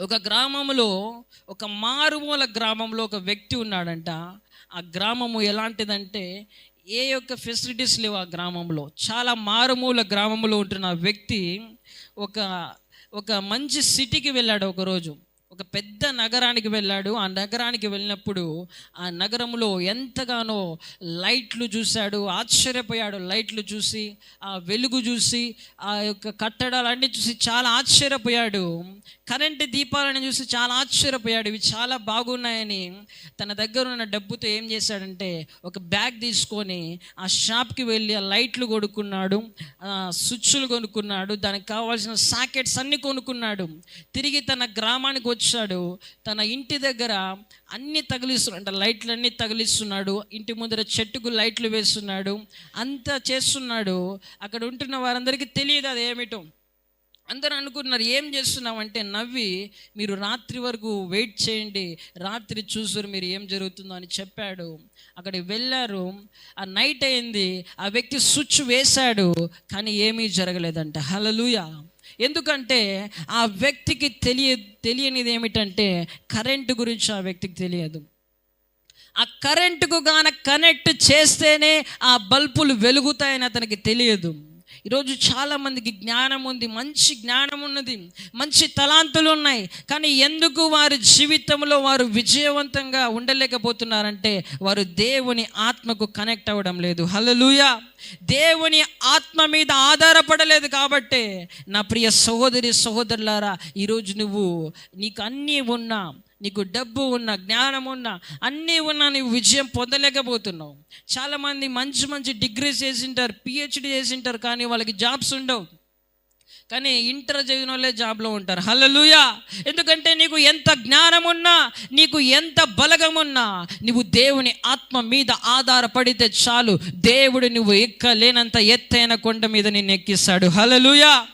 ఒక గ్రామంలో ఒక మారుమూల గ్రామంలో ఒక వ్యక్తి ఉన్నాడంట. ఆ గ్రామము ఎలాంటిదంటే ఏ యొక్క ఫెసిలిటీస్ లేవు ఆ గ్రామంలో. చాలా మారుమూల గ్రామంలో ఉంటున్న వ్యక్తి ఒక ఒక మంచి సిటీకి వెళ్ళాడు ఒకరోజు. ఒక పెద్ద నగరానికి వెళ్ళాడు. ఆ నగరానికి వెళ్ళినప్పుడు ఆ నగరంలో ఎంతగానో లైట్లు చూశాడు. ఆశ్చర్యపోయాడు. లైట్లు చూసి ఆ వెలుగు చూసి ఆ యొక్క కట్టడాలన్నీ చూసి చాలా ఆశ్చర్యపోయాడు. కరెంటు దీపాలను చూసి చాలా ఆశ్చర్యపోయాడు. ఇవి చాలా బాగున్నాయని తన దగ్గర ఉన్న డబ్బుతో ఏం చేశాడంటే ఒక బ్యాగ్ తీసుకొని ఆ షాప్కి వెళ్ళి ఆ లైట్లు కొనుక్కున్నాడు. స్విచ్లు కొనుక్కున్నాడు. దానికి కావాల్సిన సాకెట్స్ అన్నీ కొనుక్కున్నాడు. తిరిగి తన గ్రామానికి వచ్చాడు. తన ఇంటి దగ్గర అన్ని తగిలిస్తున్నాడు. అంటే లైట్లు తగిలిస్తున్నాడు. ఇంటి ముందర చెట్టుకు లైట్లు వేస్తున్నాడు. అంతా చేస్తున్నాడు. అక్కడ ఉంటున్న వారందరికీ తెలియదు అది ఏమిటో. అందరూ అనుకున్నారు ఏం చేస్తున్నామంటే నవ్వి మీరు రాత్రి వరకు వెయిట్ చేయండి. రాత్రి చూసారు మీరు ఏం జరుగుతుందో అని చెప్పాడు. అక్కడికి వెళ్ళారు. ఆ నైట్ అయింది. ఆ వ్యక్తి స్విచ్ వేశాడు. కానీ ఏమీ జరగలేదంట. హలలుయా ఎందుకంటే ఆ వ్యక్తికి తెలియ తెలియనిది ఏమిటంటే కరెంటు గురించి ఆ వ్యక్తికి తెలియదు. ఆ కరెంటుకు గాన కనెక్ట్ చేస్తేనే ఆ బల్బులు వెలుగుతాయని అతనికి తెలియదు. ఈరోజు చాలామందికి జ్ఞానం ఉంది మంచి జ్ఞానం ఉన్నది మంచి తలాంతులు ఉన్నాయి. కానీ ఎందుకు వారి జీవితంలో వారు విజయవంతంగా ఉండలేకపోతున్నారంటే వారు దేవుని ఆత్మకు కనెక్ట్ అవ్వడం లేదు. హల్లెలూయా! దేవుని ఆత్మ మీద ఆధారపడలేదు కాబట్టే నా ప్రియ సహోదరి సహోదరులారా ఈరోజు నువ్వు నీకు అన్నీ ఉన్నా నీకు డబ్బు ఉన్న జ్ఞానం ఉన్న అన్నీ ఉన్నా నీవు విజయం పొందలేకపోతున్నావు. చాలామంది మంచి మంచి డిగ్రీస్ చేసింటారు పిహెచ్డి చేసింటారు కానీ వాళ్ళకి జాబ్స్ ఉండవు. కానీ ఇంటర్ చదివిన వాళ్ళే జాబ్లో ఉంటారు. హలలుయా ఎందుకంటే నీకు ఎంత జ్ఞానం ఉన్నా నీకు ఎంత బలగం ఉన్నా నువ్వు దేవుని ఆత్మ మీద ఆధారపడితే చాలు. దేవుడు నువ్వు ఎక్కలేనంత ఎత్తైన కొండ మీద నిన్ను ఎక్కిస్తాడు. హలలుయా